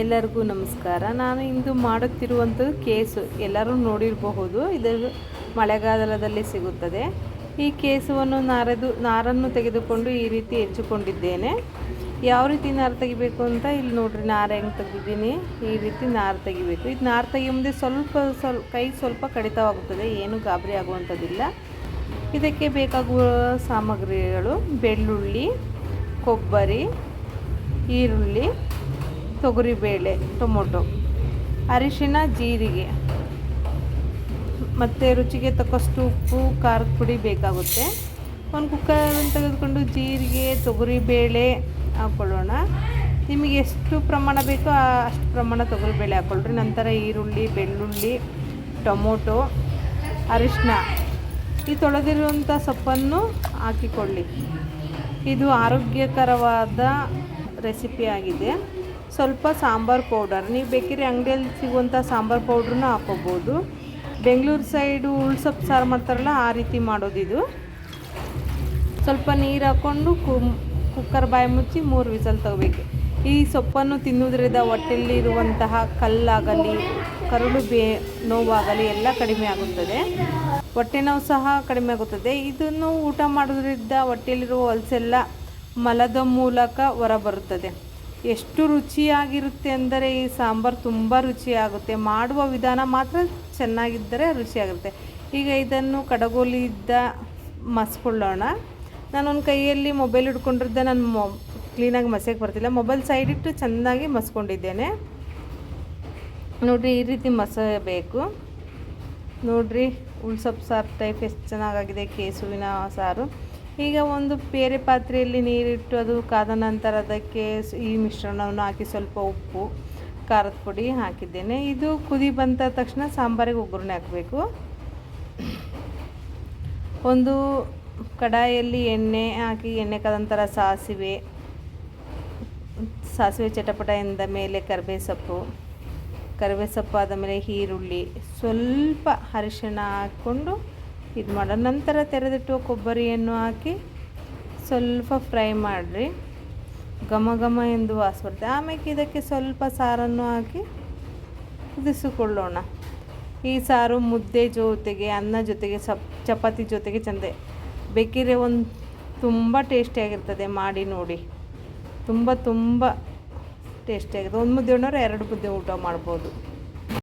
ಎಲ್ಲರಿಗೂ ನಮಸ್ಕಾರ. ನಾನು ಇಂದು ಮಾಡುತ್ತಿರುವಂಥದ್ದು ಕೇಸು. ಎಲ್ಲರೂ ನೋಡಿರಬಹುದು, ಇದು ಮಳೆಗಾಲದಲ್ಲಿ ಸಿಗುತ್ತದೆ. ಈ ಕೇಸುವನ್ನು ನಾರದು, ನಾರನ್ನು ತೆಗೆದುಕೊಂಡು ಈ ರೀತಿ ಹೆಚ್ಚಿಕೊಂಡಿದ್ದೇನೆ. ಯಾವ ರೀತಿ ನಾರು ತೆಗಿಬೇಕು ಅಂತ ಇಲ್ಲಿ ನೋಡ್ರಿ, ನಾರ ಹೆಂಗೆ ತೆಗಿದ್ದೀನಿ ಈ ರೀತಿ ನಾರು ತೆಗಿಬೇಕು. ಇದು ನಾರು ತೆಗಿಯೋ ಮುಂದೆ ಸ್ವಲ್ಪ ಸ್ವಲ್ಪ, ಕೈ ಸ್ವಲ್ಪ ಕಡಿತವಾಗುತ್ತದೆ, ಏನು ಗಾಬರಿ ಆಗುವಂಥದ್ದಿಲ್ಲ. ಇದಕ್ಕೆ ಬೇಕಾಗುವ ಸಾಮಗ್ರಿಗಳು, ಬೆಳ್ಳುಳ್ಳಿ, ಕೊಬ್ಬರಿ, ಈರುಳ್ಳಿ ತೊಗರಿಬೇಳೆ ಟೊಮೊಟೊ, ಅರಿಶಿನ, ಜೀರಿಗೆ. ಮತ್ತು ರುಚಿಗೆ ತಕ್ಕಷ್ಟು ಉಪ್ಪು, ಖಾರದ ಪುಡಿ ಬೇಕಾಗುತ್ತೆ. ಒಂದು ಕುಕ್ಕರನ್ನು ತೆಗೆದುಕೊಂಡು ಜೀರಿಗೆ ತೊಗರಿಬೇಳೆ ಹಾಕ್ಕೊಳ್ಳೋಣ ನಿಮಗೆ ಎಷ್ಟು ಪ್ರಮಾಣ ಬೇಕೋ ಅಷ್ಟು ಪ್ರಮಾಣ ತೊಗರಿಬೇಳೆ ಹಾಕ್ಕೊಳ್ರಿ. ನಂತರ ಈರುಳ್ಳಿ, ಬೆಳ್ಳುಳ್ಳಿ, ಟೊಮೊಟೊ, ಅರಿಶಿನ. ಈ ತೊಳೆದಿರುವಂಥ ಸೊಪ್ಪನ್ನು ಹಾಕಿಕೊಳ್ಳಿ. ಇದು ಆರೋಗ್ಯಕರವಾದ ರೆಸಿಪಿ ಆಗಿದೆ. ಸ್ವಲ್ಪ ಸಾಂಬಾರು ಪೌಡರ್. ನೀವು ಬೇಕಿದ್ರೆ ಅಂಗಡಿಯಲ್ಲಿ ಸಿಗುವಂಥ ಸಾಂಬಾರು ಪೌಡ್ರನ್ನ ಹಾಕೋಬೋದು. ಬೆಂಗಳೂರು ಸೈಡು ಉಳ್ಸೊಪ್ಪು ಸಾರು ಮಾಡ್ತಾರಲ್ಲ, ಆ ರೀತಿ ಮಾಡೋದಿದು ಸ್ವಲ್ಪ ನೀರು ಹಾಕ್ಕೊಂಡು ಕುಕ್ಕರ್ ಬಾಯಿ ಮುಚ್ಚಿ ಮೂರು ವಿಸಲ್ ತಗೋಬೇಕು. ಈ ಸೊಪ್ಪನ್ನು ತಿನ್ನುವುದರಿಂದ ಹೊಟ್ಟೆಯಲ್ಲಿರುವಂತಹ ಕಲ್ಲಾಗಲಿ, ಕರುಳು ಬೇ, ನೋವಾಗಲಿ ಎಲ್ಲ ಕಡಿಮೆ ಆಗುತ್ತದೆ. ಹೊಟ್ಟೆ ನೋವು ಸಹ ಕಡಿಮೆ ಆಗುತ್ತದೆ. ಇದನ್ನು ಊಟ ಮಾಡೋದ್ರಿಂದ ಹೊಟ್ಟೆಯಲ್ಲಿರುವ ಹೊಲಸೆಲ್ಲ ಮಲದ ಮೂಲಕ ಹೊರಬರುತ್ತದೆ. ಎಷ್ಟು ರುಚಿಯಾಗಿರುತ್ತೆ ಅಂದರೆ ಈ ಸಾಂಬಾರು ತುಂಬ ರುಚಿಯಾಗುತ್ತೆ. ಮಾಡುವ ವಿಧಾನ ಮಾತ್ರ ಚೆನ್ನಾಗಿದ್ದರೆ ರುಚಿಯಾಗುತ್ತೆ. ಈಗ ಇದನ್ನು ಕಡಗೋಲಿಯಿಂದ ಮಸ್ಕೊಳ್ಳೋಣ. ನಾನೊಂದು ಕೈಯಲ್ಲಿ ಮೊಬೈಲ್ ಹಿಡ್ಕೊಂಡಿದ್ದೆ. ನಾನು ಮೊ ಕ್ಲೀನಾಗಿ ಮಸಕ್ಕೆ ಬರ್ತಿಲ್ಲ. ಮೊಬೈಲ್ ಸೈಡ್ ಇಟ್ಟು ಚೆನ್ನಾಗಿ ಮಸ್ಕೊಂಡಿದ್ದೇನೆ. ನೋಡಿರಿ ಈ ರೀತಿ ಮಸಬೇಕು ನೋಡಿರಿ, ಉಳ್ಸೊಪ್ಪು ಸಾರು ಟೈಪ್ ಎಷ್ಟು ಚೆನ್ನಾಗಾಗಿದೆ. ಕೇಸುವಿನ ಸಾರು. ಈಗ ಒಂದು ಬೇರೆ ಪಾತ್ರೆಯಲ್ಲಿ ನೀರಿಟ್ಟು ಅದು ಕಾದ ನಂತರ ಅದಕ್ಕೆ ಈ ಮಿಶ್ರಣವನ್ನು ಹಾಕಿ ಸ್ವಲ್ಪ ಉಪ್ಪು, ಖಾರದ ಪುಡಿ ಹಾಕಿದ್ದೇನೆ. ಇದು ಕುದಿ ಬಂದ ತಕ್ಷಣ ಸಾಂಬಾರಿಗೆ ಒಗ್ಗರಣೆ ಹಾಕಬೇಕು. ಒಂದು ಕಡಾಯಿಯಲ್ಲಿ ಎಣ್ಣೆ ಹಾಕಿ, ಎಣ್ಣೆ ಕಾದ ನಂತರ ಸಾಸಿವೆ ಸಾಸಿವೆ ಚಟಪಟ ಎಂದ ಮೇಲೆ ಕರಿಬೇ ಸೊಪ್ಪು ಕರಿಬೇ ಸೊಪ್ಪು ಆದ ಮೇಲೆ ಈರುಳ್ಳಿ, ಸ್ವಲ್ಪ ಅರಿಶಿಣ ಹಾಕ್ಕೊಂಡು ಇದು ಮಾಡೋ. ನಂತರ ತೆರೆದಿಟ್ಟು ಕೊಬ್ಬರಿಯನ್ನು ಹಾಕಿ ಸ್ವಲ್ಪ ಫ್ರೈ ಮಾಡಿರಿ. ಘಮ ಘಮ ಎಂದು ವಾಸ ಬರುತ್ತೆ. ಆಮೇಲೆ ಇದಕ್ಕೆ ಸ್ವಲ್ಪ ಸಾರನ್ನು ಹಾಕಿ ಕುದಿಸಿಕೊಳ್ಳೋಣ. ಈ ಸಾರು ಮುದ್ದೆ ಜೊತೆಗೆ, ಅನ್ನ ಜೊತೆಗೆ, ಸಪ್, ಚಪಾತಿ ಜೊತೆಗೆ ಚೆಂದ. ಬೇಕಿದ್ರೆ ಒಂದು ತುಂಬ ಟೇಸ್ಟಿಯಾಗಿರ್ತದೆ ಮಾಡಿ ನೋಡಿ. ತುಂಬ ತುಂಬ ಟೇಸ್ಟಿಯಾಗಿದೆ ಒಂದು ಮುದ್ದೆ ಉಣ್ಣೋರು ಎರಡು ಮುದ್ದೆ ಊಟ ಮಾಡ್ಬೋದು.